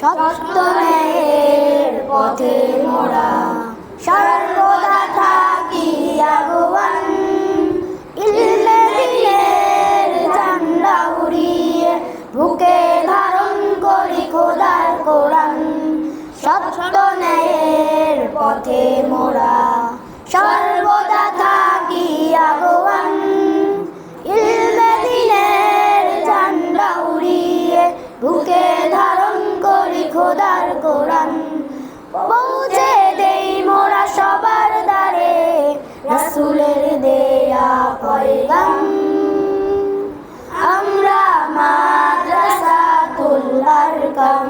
সত্য ন্যায়ের পথে মোরা। সর্বদা থাকি আগুয়ান ইলমে দিনের ঝান্ডা উড়িয়ে বুকে ধারণ করি খোদার কোরআন। সত্য পথে মোরা। সর্বদা রাসূলের দেয়া পয়গাম। আমরা মাদ্রাসাতুল আরকাম।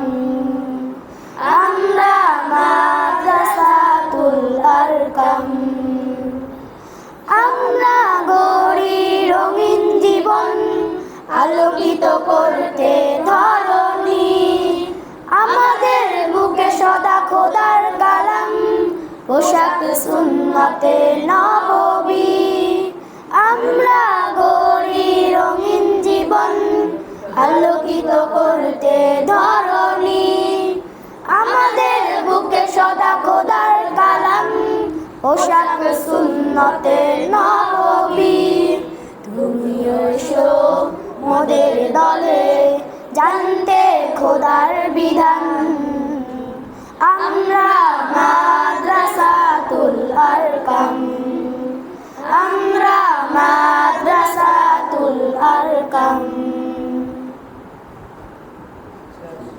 আমরা মাদ্রাসাতুল আরকাম। আমরা গড়ি রঙিন জীবন আলোকিত করতে পোশাক সুন্নতে নবী আমরা গড়ি রঙিন জীবন, আলোকিত করতে ধরণী। আমাদের বুকে সদা খোদার কালাম, পোশাক সুন্নতে নবী তুমিও এসো মোদের দলে, জানতে খোদার বিধান। আরকাম আমরা মাদ্রাসাতুল আরকাম।